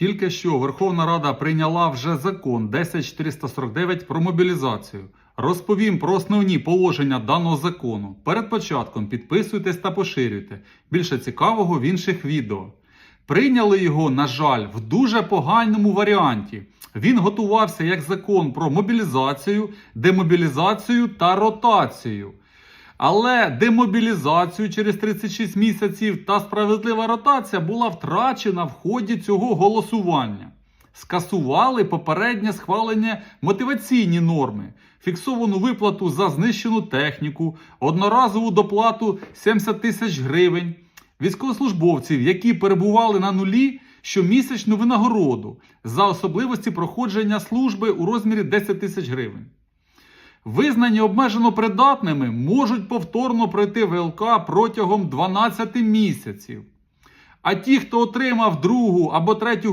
Тільки що Верховна Рада прийняла вже закон 10449 про мобілізацію. Розповім про основні положення даного закону. Перед початком підписуйтесь та поширюйте. Більше цікавого в інших відео. Прийняли його, на жаль, в дуже поганому варіанті. Він готувався як закон про мобілізацію, демобілізацію та ротацію. Але демобілізацію через 36 місяців та справедлива ротація була втрачена в ході цього голосування. Скасували попереднє схвалення мотиваційні норми, фіксовану виплату за знищену техніку, одноразову доплату 70 тисяч гривень, військовослужбовців, які перебували на нулі щомісячну винагороду за особливості проходження служби у розмірі 10 тисяч гривень. Визнані обмежено придатними можуть повторно пройти ВЛК протягом 12 місяців. А ті, хто отримав другу або третю